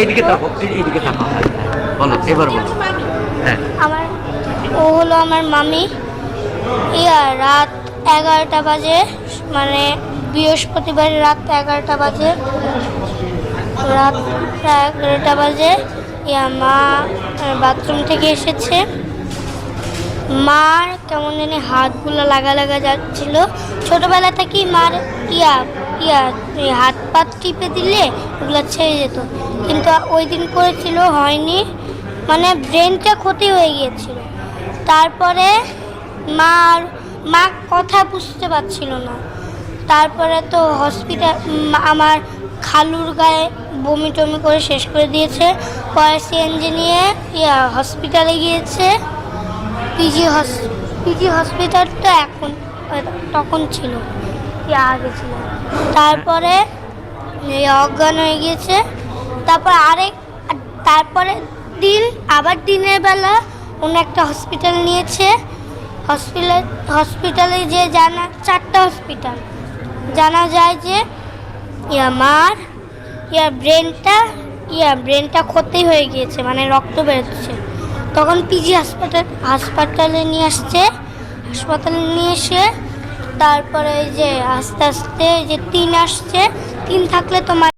এইদিকে থাকো এইদিকে থাকো বলো, এবার বলো। হ্যাঁ। আমার, ও হলো আমার মামি। ইয়া, রাত এগারোটা বাজে মানে বৃহস্পতিবার রাত এগারোটা বাজে। রাত এগারোটা বাজে, ইয়া, মা বাথরুম থেকে এসেছে। মার কেমন জানি হাতগুলো লাগা লাগা যাচ্ছিল। ছোটোবেলা থেকেই মার, ইয়া হাত পাত টিপে দিলে ওগুলো ছেড়ে যেত। কিন্তু ওই দিন করেছিল, হয়নি। মানে ব্রেনটা ক্ষতি হয়ে গিয়েছিল। তারপরে মার মা কথা বুঝতে পারছিল না। তারপরে তো হসপিটাল আমার খালুর গায়ে বমি টমি করে শেষ করে দিয়েছে। পরে সিএনজি নিয়ে, ইয়া, হসপিটালে গিয়েছে। পিজি হস পিজি হসপিটালটা এখন তখন ছিল। আগে তারপরে অজ্ঞান হয়ে গিয়েছে। তারপর আরেক, আর তারপরে দিন, আবার দিনের বেলা অন্য একটা হসপিটাল নিয়েছে। হসপিটাল হসপিটালে যে জানা, চারটা হসপিটাল জানা যায় যে, ইয়া মার, ইয়া ব্রেনটা ইয়া ব্রেনটা ক্ষতি হয়ে গিয়েছে মানে রক্ত বেরোচ্ছে। তখন পিজি হাসপাতাল হাসপাতালে নিয়ে আসছে। হাসপাতালে নিয়ে এসে তারপরে যে আস্তে আস্তে যে তিন আসছে তিন থাকলে তোমার